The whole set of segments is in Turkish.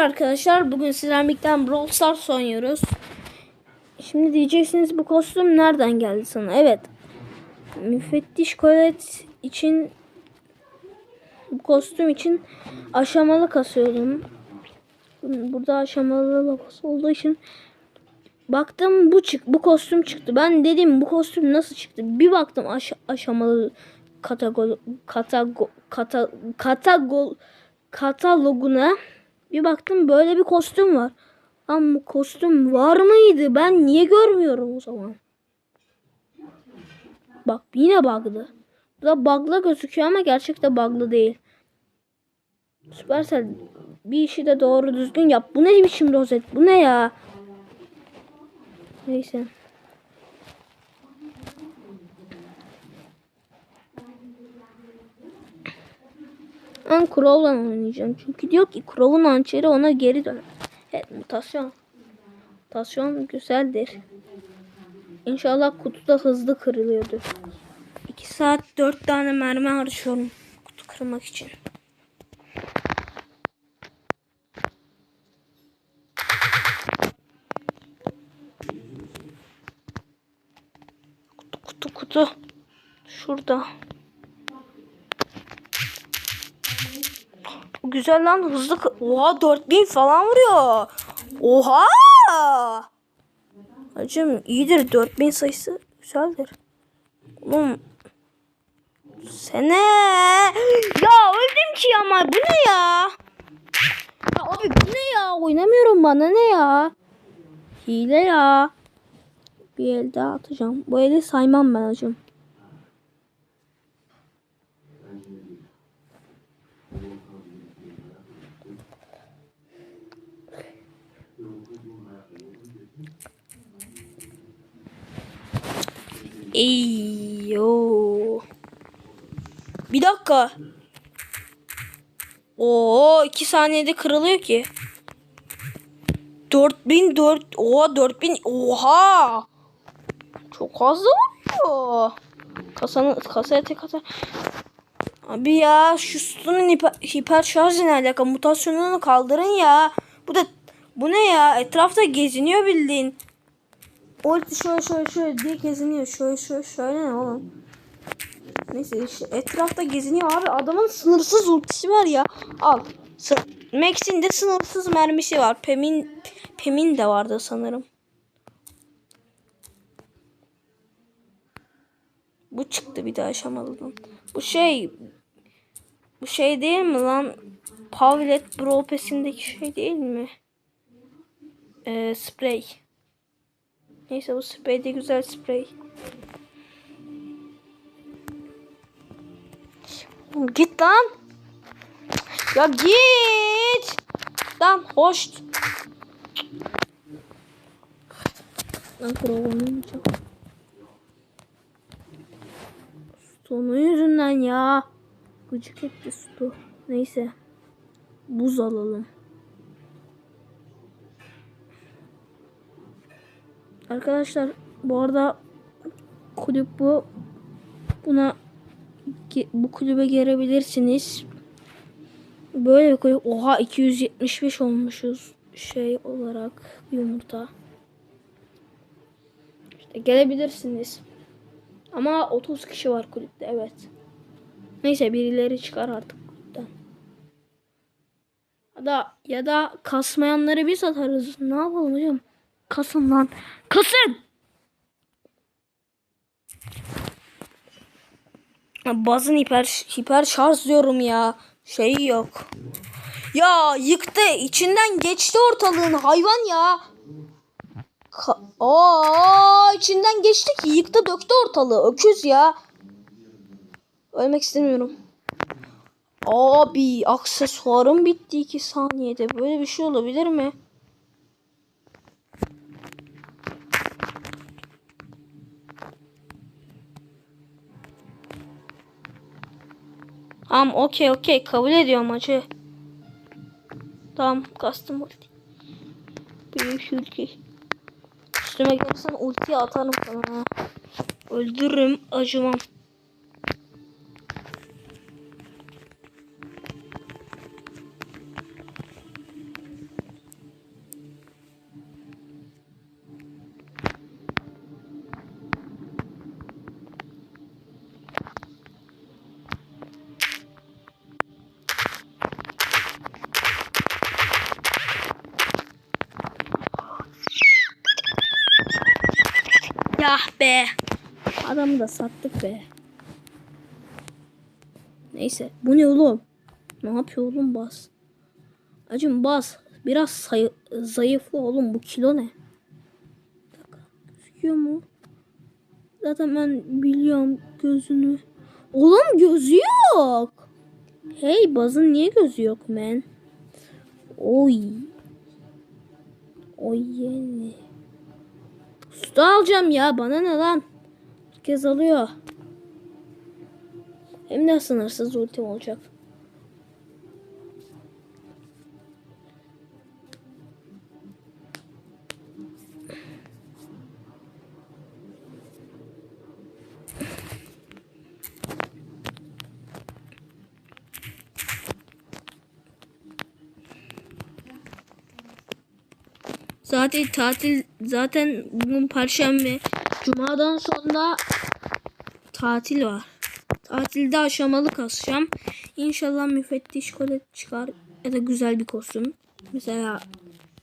Merhaba arkadaşlar. Bugün Ceramic'ten Brawl Stars oynuyoruz. Şimdi diyeceksiniz bu kostüm nereden geldi sana? Evet. Müfettiş Colette için bu kostüm için aşamalı kasıyordum. Burada aşamalı logosu olduğu için baktım bu çık bu kostüm çıktı. Ben dedim bu kostüm nasıl çıktı? Bir baktım aş- aşamalı katagol katago kata katagol kataloguna bir baktım böyle bir kostüm var. Bu kostüm var mıydı? Ben niye görmüyorum o zaman? Bak yine bug'lı. Bu da bug'la gözüküyor ama gerçekte bug'lı değil. Süpersel bir işi de doğru düzgün yap. Bu ne biçim rozet? Bu ne ya? Neyse. Ben Crow'la oynayacağım. Çünkü diyor ki Crow'un hançeri ona geri döner. Evet mutasyon. Mutasyon güzeldir. İnşallah kutu da hızlı kırılıyordur. 2 saat 4 tane mermi harcıyorum kutu kırmak için. Kutu kutu kutu. Şurada. Güzel lan hızlı. Oha 4000 falan vuruyor. Oha! Hacım iyidir 4000 sayısı güzeldir. Oğlum sene ya öldüm ki ama bu ne ya? Ya abi bu ne ya? Oynamıyorum bana ne ya? Hile ya. Bir el daha atacağım. Bu eli saymam ben hacım. Eyyo. Bir dakika. Oo iki saniyede kırılıyor ki. 4004 oha 4000 oha. Çok fazla vuruyor. Kasanın kasaya tek atar. Abi ya şu sütunun hiper, hiper şarj ne alaka? Mutasyonunu kaldırın ya. Bu da bu ne ya? Etrafta geziniyor bildiğin. Ulti şöyle şöyle şöyle diye geziniyor. Şöyle şöyle şöyle ne oğlum? Neyse işte etrafta geziniyor abi. Adamın sınırsız ultisi var ya. Al. Sı- Max'in de sınırsız mermisi var. Pem'in Pem'in de vardı sanırım. Bu çıktı bir daha aşamalıdan. Bu şey bu şey değil mi lan? Pavlet Bro Pass'indeki şey değil mi? Ee, sprey. Neyse bu sprey de güzel sprey. Git lan. Ya git. Lan hoş. Lan kurulamayacağım. Sonu yüzünden ya. Gıcık etti su. Neyse. Buz alalım. Arkadaşlar bu arada kulüp bu. Buna bu kulübe gelebilirsiniz. Böyle bir kulüp. Oha 275 olmuşuz şey olarak yumurta. İşte gelebilirsiniz. Ama 30 kişi var kulüpte evet. Neyse birileri çıkar artık kulüpten. Ya da ya da kasmayanları biz atarız. Ne yapalım hocam? Kasın lan. Kasın. Bazın hiper hiper şarj diyorum ya. Şey yok. Ya yıktı. içinden geçti ortalığın hayvan ya. Ka- Aa, içinden geçti ki yıktı döktü ortalığı. Öküz ya. Ölmek istemiyorum. Abi aksesuarım bitti 2 saniyede. Böyle bir şey olabilir mi? Tamam okey okey kabul ediyorum acı. Tamam kastım ulti. Büyük ulti. Üstüme gelirsen ultiyi atarım sana. Öldürürüm acımam. Ah be. Adamı da sattık be. Neyse. Bu ne oğlum? Ne yapıyor oğlum bas? Acım bas. Biraz sayı, oğlum. Bu kilo ne? Gözüküyor mu? Zaten ben biliyorum gözünü. Oğlum gözü yok. Hey bazın niye gözü yok men? Oy. Oy yeni. Usta alacağım ya bana ne lan? Herkes alıyor. Hem de sınırsız ultim olacak. Zaten tatil zaten bugün perşembe. Cuma'dan sonra tatil var. Tatilde aşamalı kasacağım. İnşallah müfettiş kolet çıkar ya da güzel bir kostüm. Mesela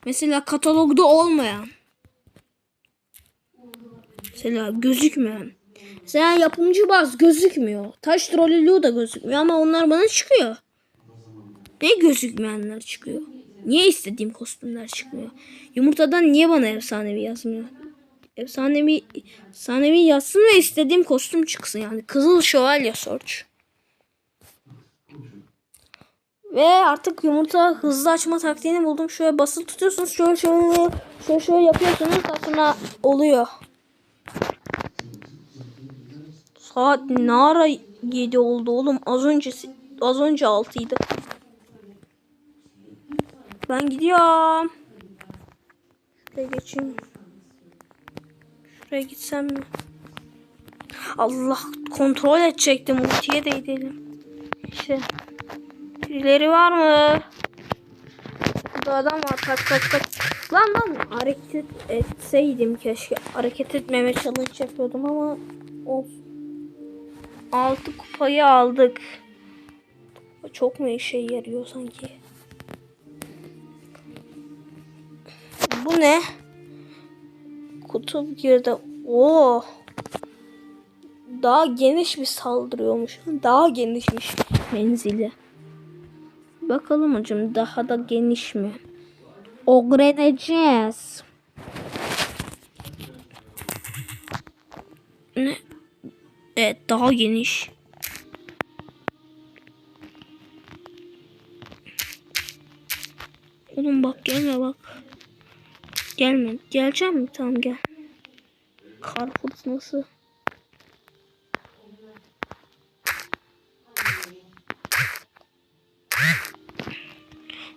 mesela katalogda olmayan. Mesela gözükmeyen. Mesela yapımcı baz gözükmüyor. Taş trolülüğü da gözükmüyor ama onlar bana çıkıyor. Ne gözükmeyenler çıkıyor? Niye istediğim kostümler çıkmıyor? Yumurtadan niye bana efsanevi yazmıyor? Efsanevi, efsanevi yazsın ve istediğim kostüm çıksın yani. Kızıl Şövalye Search. Ve artık yumurta hızlı açma taktiğini buldum. Şöyle basılı tutuyorsunuz. Şöyle şöyle şöyle, şöyle yapıyorsunuz. Sonra oluyor. Saat ne ara 7 oldu oğlum? Az önce az önce 6'ydı. Ben gidiyorum. Şuraya geçeyim. Şuraya gitsem mi? Allah kontrol edecektim. Ultiye değdim. İşte. Birileri var mı? Burada adam var. Tak tak tak. Lan lan hareket etseydim keşke. Hareket etmeme challenge yapıyordum ama olsun. Altı kupayı aldık. Çok mu işe yarıyor sanki? Bu ne? Kutup girdi. Oo. Daha geniş bir saldırıyormuş. Daha genişmiş menzili. Bakalım hocam daha da geniş mi? Öğreneceğiz. Ne? Evet daha geniş. Oğlum bak gelme bak. Gelme. Geleceğim mi? Tamam gel. Kar fırtınası.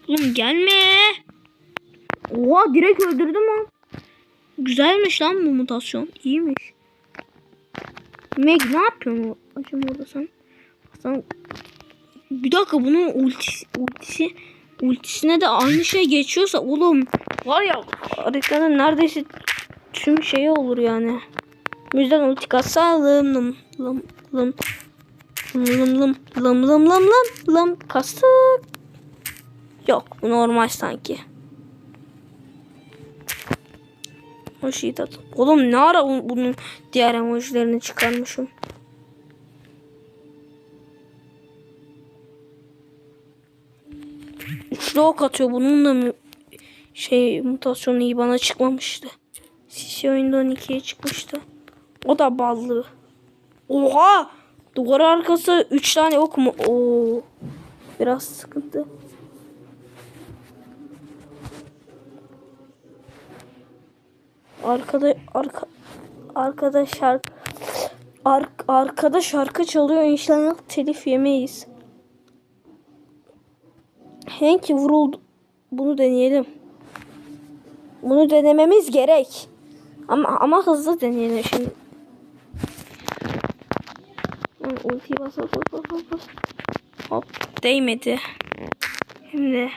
Oğlum gelme. Oha direkt öldürdüm lan. Güzelmiş lan bu mutasyon. İyiymiş. Meg ne yapıyorsun acaba orada sen? sen? Bir dakika bunun ultisi, ultisi ultisine de aynı şey geçiyorsa oğlum var ya haritanın neredeyse tüm şeyi olur yani. Bu yüzden ulti kasalım lım lım lım lım lım lım lım lım lım lım lım kastık. Yok bu normal sanki. O şeyi tat. Oğlum ne ara bunun diğer emojilerini çıkarmışım. Üçlü ok atıyor. Bunun da mü şey mutasyonu iyi bana çıkmamıştı. Sisi oyunda 12'ye çıkmıştı. O da ballı. Oha! Duvar arkası 3 tane ok mu? Oo. Biraz sıkıntı. Arkada arka arkada şarkı ar, arkada şarkı çalıyor inşallah telif yemeyiz. Hank vuruldu. Bunu deneyelim. Bunu denememiz gerek. Ama ama hızlı deneyelim şimdi. Ultiyi bas bas bas bas. Hop değmedi. Şimdi.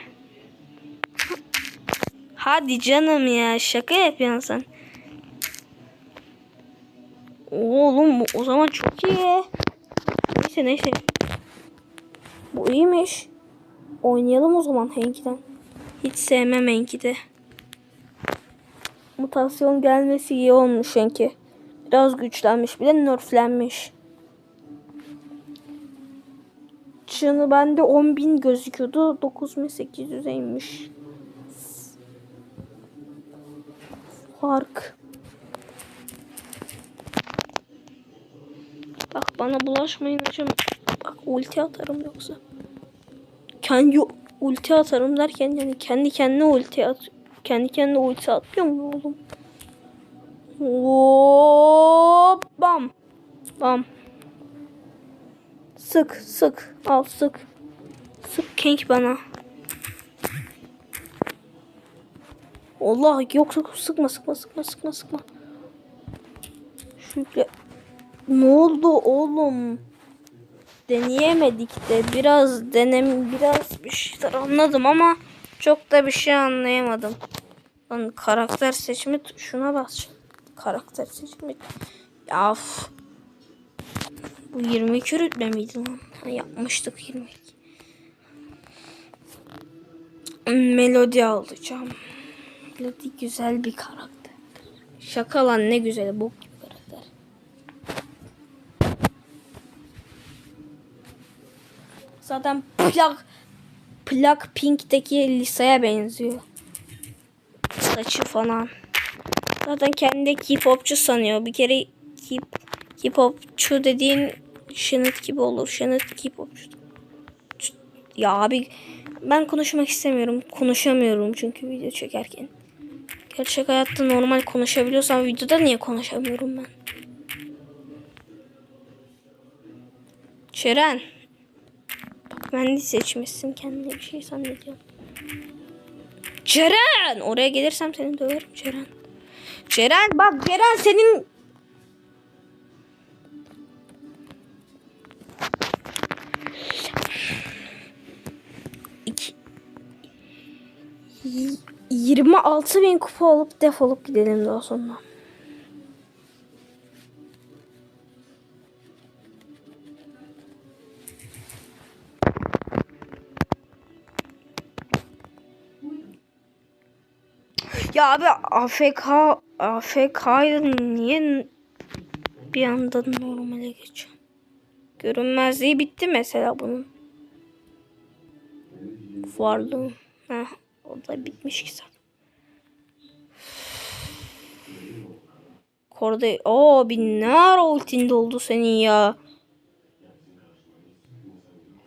Hadi canım ya şaka yapıyorsun sen. Oğlum o zaman çok iyi. Neyse neyse. Bu iyiymiş. Oynayalım o zaman Hank'den. Hiç sevmem Hank'i de. Mutasyon gelmesi iyi olmuş Hank'i. Biraz güçlenmiş. Bir de nerflenmiş. Canı bende 10.000 gözüküyordu. 9.800'e inmiş. Fark. Bak bana bulaşmayın hocam. Bak ulti atarım yoksa. Kendi ulti atarım derken yani kendi kendine ulti at kendi kendine ulti atmıyor mu oğlum? Hop bam. Bam. Sık sık al sık. Sık kenk bana. Allah yok yok sıkma sıkma sıkma sıkma sıkma. Şöyle. Ne oldu oğlum? Deneyemedik de biraz denem biraz bir şeyler anladım ama çok da bir şey anlayamadım. Lan karakter seçimi şuna bas. Karakter seçimi. Ya. Bu 22 rütbe miydi lan? Ha, yapmıştık 22. Melodi alacağım. Melodi güzel bir karakter. Şaka lan ne güzel bok gibi karakter. Zaten plak plak pink'teki Lisa'ya benziyor. Saçı falan. Zaten kendi K-popçu sanıyor. Bir kere K K-popçu dediğin Şenit gibi olur. Şenit K-popçu. Ya abi ben konuşmak istemiyorum. Konuşamıyorum çünkü video çekerken. Gerçek hayatta normal konuşabiliyorsam videoda niye konuşamıyorum ben? Çeren. De seçmişsin kendine bir şey zannediyorum. Ceren! Oraya gelirsem seni döverim Ceren. Ceren bak Ceren senin İki... Y- 26 bin kupa alıp defolup gidelim daha sonra. Ya abi AFK AFK'yı niye bir anda normale geçiyor? Görünmezliği bitti mesela bunun. Varlığı. Heh, o da bitmiş ki zaten. Korda o binler ultinde oldu senin ya.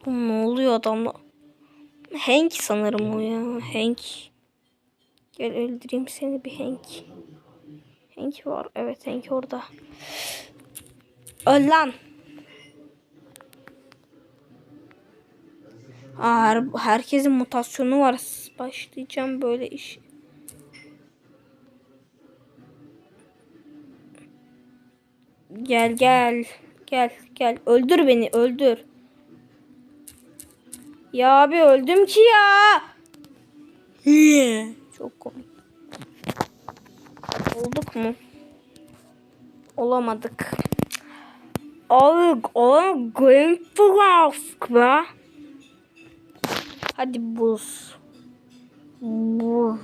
Ne oluyor adamla? Hank sanırım o ya. Hank. Gel öldüreyim seni bir Hank. Hank var. Evet Hank orada. Öl lan. Her, herkesin mutasyonu var. Başlayacağım böyle iş. Gel gel. Gel gel. Öldür beni öldür. Ya abi öldüm ki ya. Çok komik. Olduk mu? Olamadık. Abi o game be. Hadi buz. Buz.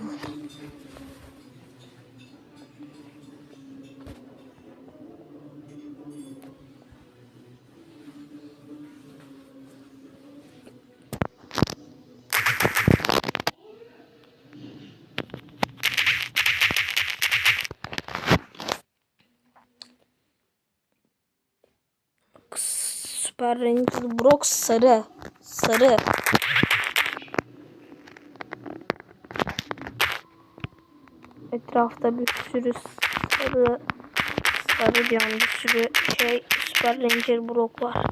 Süper Ranger Brock sarı. Sarı. Etrafta bir sürü sarı sarı diyorum bir sürü şey Süper Ranger Brock var.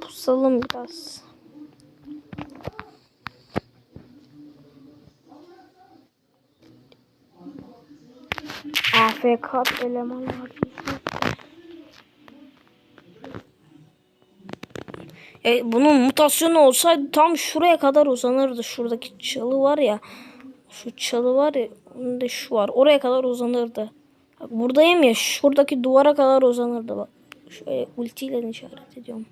Pusalım biraz. AFK elemanlar. E, bunun mutasyonu olsaydı tam şuraya kadar uzanırdı. Şuradaki çalı var ya. Şu çalı var ya. Da şu var. Oraya kadar uzanırdı. Bak, buradayım ya. Şuradaki duvara kadar uzanırdı. Bak. Şöyle ultiyle işaret ediyorum.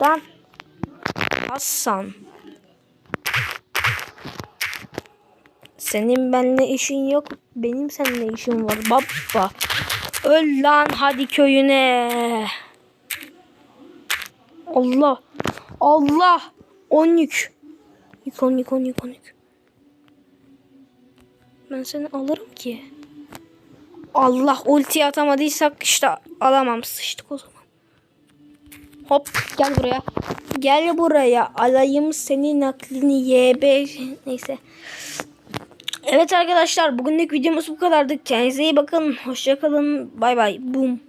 Dan. Hasan. Senin benimle işin yok. Benim seninle işim var baba. Öl lan hadi köyüne. Allah. Allah. On yük. Yük on yük on yük on yük. Ben seni alırım ki. Allah ulti atamadıysak işte alamam sıçtık o zaman. Hop gel buraya. Gel buraya. Alayım senin aklını YB. Neyse. Evet arkadaşlar bugünlük videomuz bu kadardı. Kendinize iyi bakın. Hoşçakalın. Bay bay. Boom.